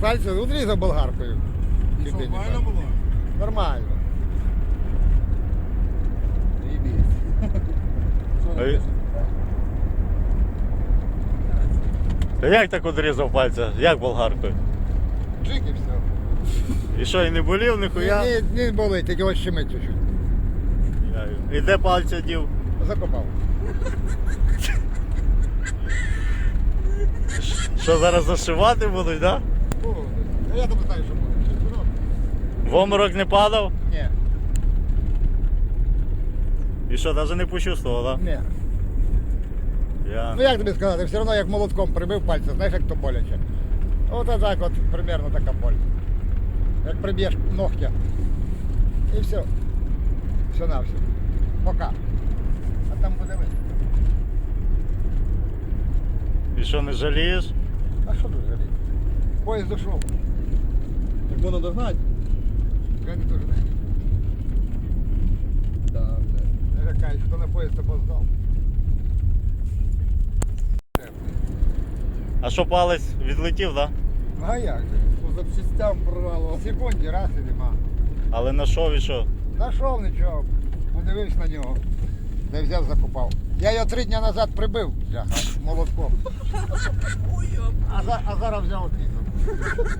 Пальці відрізав болгаркою. І що, пальці. було? Нормально. Ей. Та як так одрізав пальця? Як болгаркою? Джик і все. І що, і не болів ніхуя? Не, не болить, тільки ось щемить чуть-чуть. І де пальця дів? Закопав. Що зараз зашивати будуть, да? О, а я тобі знаю, що буде. В оморок не падав? Ні, І що, навіть не почувствував, да? ні. Я... Ну як тобі сказати, все одно як молотком прибив пальці, знаєш, як то боляче. От так от примерно така боль. Як приб'єш ногтя. І все. Все на все. Пока. А там видно. І що, не жалієш? А що тут жаліти? Поїзд дошов. Можна догнати? Я не дуже. Да, блядь. Я кажу, хто на поїзд опоздав. А що палець відлетів, да? Ну а як же? По запчастям прорвало. В секунді раз і нема. Але на що і що? Знайшов нічого, подивився на нього. Не взяв, закопав. Я його три дні назад прибив бляха, молотком. А, за, а зараз взяв отрізав.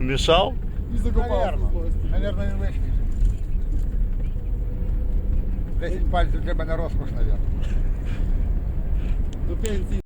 Мішав? І закопав. Наверное, Наверно, він лишній. Десять пальців для мене розкош, наверное. До пенсії